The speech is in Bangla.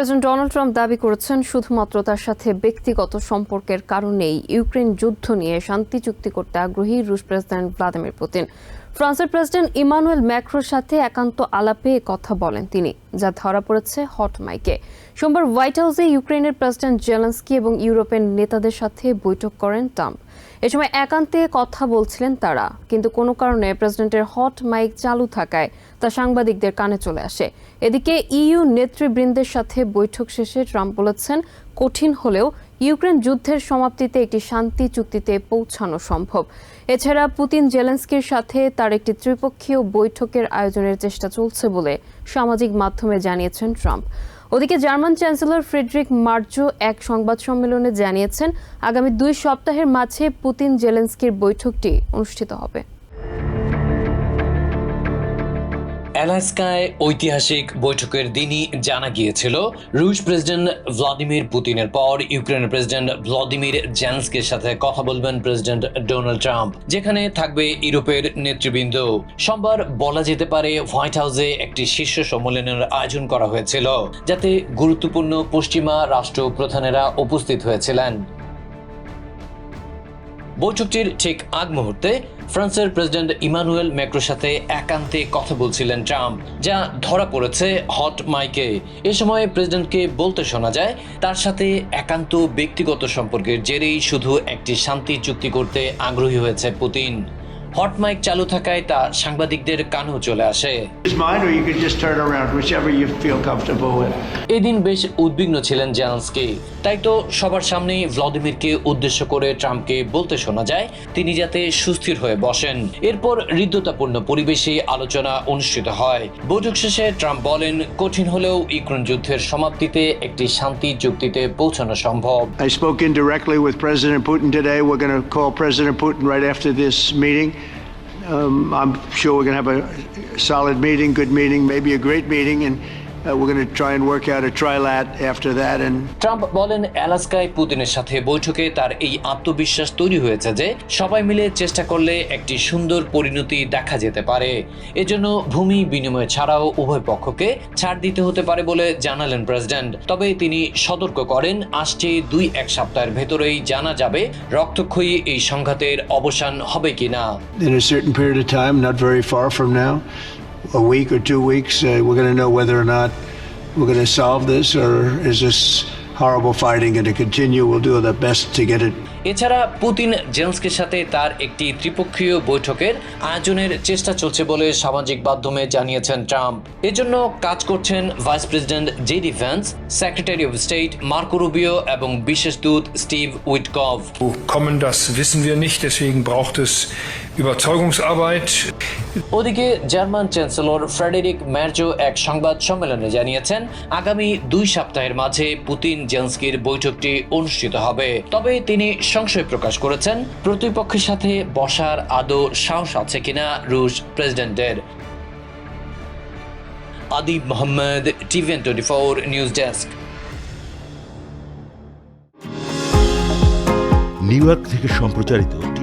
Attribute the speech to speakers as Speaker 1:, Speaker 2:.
Speaker 1: প্রেসিডেন্ট ডোনাল্ড ট্রাম্প দাবি করেছেন, শুধুমাত্র তার সাথে ব্যক্তিগত সম্পর্কের কারণেই ইউক্রেন যুদ্ধ নিয়ে শান্তি চুক্তি করতে আগ্রহী রুশ প্রেসিডেন্ট ভ্লাদিমির পুতিন। ফ্রান্সের প্রেসিডেন্ট ইমানুয়েল ম্যাক্রোর সাথে একান্ত আলাপে কথা বলেন তিনি, যা ধরা পড়েছে হট মাইকে। সোমবার হোয়াইট হাউসে ইউক্রেনের প্রেসিডেন্ট জেলেন্সকি এবং ইউরোপের নেতাদের সাথে বৈঠক করেন ট্রাম্প। এ সময় একান্তে কথা বলছিলেন তারা, কিন্তু কোনো কারণে প্রেসিডেন্টের হট মাইক চালু থাকায় তা সাংবাদিকদের কানে চলে আসে। এদিকে ইইউ নেতৃবৃন্দের সাথে বৈঠক শেষে ট্রাম্প বলেছেন, কঠিন হলেও ইউক্রেন যুদ্ধের সমাপ্তিতে একটি শান্তি চুক্তিতে পৌঁছানো সম্ভব। এছাড়া পুতিন জেলেন্সকির সাথে তার একটি ত্রিপক্ষীয় বৈঠকের আয়োজনের চেষ্টা চলছে বলে সামাজিক মাধ্যমে জানিয়েছেন ট্রাম্প। ওদিকে জার্মান চ্যান্সেলর ফ্রেডরিক মার্জো এক সংবাদ সম্মেলনে জানিয়েছেন, আগামী দুই সপ্তাহের মাঝে পুতিন জেলেন্সকির বৈঠকটি অনুষ্ঠিত হবে।
Speaker 2: অ্যালাস্কায় ঐতিহাসিক বৈঠকের দিনই জানা গিয়েছিল, রুশ প্রেসিডেন্ট ভ্লাদিমির পুতিনের পর ইউক্রেনের প্রেসিডেন্ট ভ্লাদিমির জেন্সকের সাথে কথা বলবেন প্রেসিডেন্ট ডোনাল্ড ট্রাম্প। যেখানে থাকবে ইউরোপের নেতৃবৃন্দ। সোমবার বলা যেতে পারে, হোয়াইট হাউসে একটি শীর্ষ সম্মেলনের আয়োজন করা হয়েছিল, যাতে গুরুত্বপূর্ণ পশ্চিমা রাষ্ট্র প্রধানেরা উপস্থিত হয়েছিলেন। বৈঠকটির ঠিক আগ মুহূর্তে ফ্রান্সের প্রেসিডেন্ট ইমানুয়েল ম্যাক্রোর সাথে একান্তে কথা বলছিলেন ট্রাম্প, যা ধরা পড়েছে হট মাইকে। এ সময় প্রেসিডেন্টকে বলতে শোনা যায়, তার সাথে একান্ত ব্যক্তিগত সম্পর্কের জেরেই শুধু একটি শান্তি চুক্তি করতে আগ্রহী হয়েছে পুতিন। হট মাইক চালু থাকায় তা সাংবাদিকদের কানেও চলে আসে. এদিন বেশ উদ্বিগ্ন ছিলেন জেলেন্সকি তাই তো সবার সামনেই ভ্লাদিমিরকে উদ্দেশ্য করে ট্রাম্পকে বলতে শোনা যায় তিনি যাতে সুস্থির হয়ে বসেন এরপর হৃদ্যতাপূর্ণ পরিবেশে আলোচনা অনুষ্ঠিত হয় বৈঠক শেষে ট্রাম্প বলেন কঠিন হলেও ইউক্রেন যুদ্ধের সমাপ্তিতে একটি শান্তি চুক্তিতে পৌঁছানো সম্ভব
Speaker 3: I spoke indirectly with President Putin today. We're going to call President Putin right after this meeting. Um, I'm sure we're going to have a solid meeting, good meeting, maybe a great meeting, and uh, we're going to try and work out a trilat after that. And
Speaker 2: Trump বলেন অ্যালাস্কায় পুতিনের সাথে বৈঠকে তার এই আত্মবিশ্বাস তৈরি হয়েছে যে সবাই মিলে চেষ্টা করলে একটি সুন্দর পরিণতি দেখা যেতে পারে এজন্য ভূমি বিনিময় ছাড়াও উভয় পক্ষকে ছাড় দিতে হতে পারে বলে জানালেন প্রেসিডেন্ট তবে তিনি সতর্ক করেন আসছে দুই এক সপ্তাহের ভেতরেই জানা যাবে রক্তক্ষয়ী এই সংঘাতের অবসান হবে কিনা
Speaker 3: in a certain period of time, not very far from now, a week or two weeks, uh, we're going to know whether or not we're going to solve this, or is this horrible fighting going to continue? We'll do our best to get it
Speaker 2: এছাড়া পুতিন জেন্সকের সাথে তার একটি ত্রিপক্ষীয় বৈঠকের আয়োজনের চেষ্টা চলছে বলে সামাজিক মাধ্যমে জানিয়েছেন ট্রাম্প এজন্য কাজ করছেন vice president JD Vance secretary of state Marco Rubio এবং বিশেষ দূত Steve Witkoff
Speaker 4: kommen, das wissen wir nicht. Deswegen braucht es Überzeugungsarbeit.
Speaker 2: ওদিকে জার্মান চ্যান্সেলর ফ্রেডেরিক ম্যার্জো এক সংবাদ সম্মেলনে জানিয়েছেন আগামী দুই সপ্তাহের মাঝে পুতিন জেন্সকির বৈঠকটি অনুষ্ঠিত হবে। তবে তিনি সংশয় প্রকাশ করেছেন প্রতিপক্ষের সাথে বসার আদৌ সাহস আছে কিনা রুশ প্রেসিডেন্টের। Adib Mohammad TVN twenty four news desk.
Speaker 5: New York থেকে সম্প্রচারিত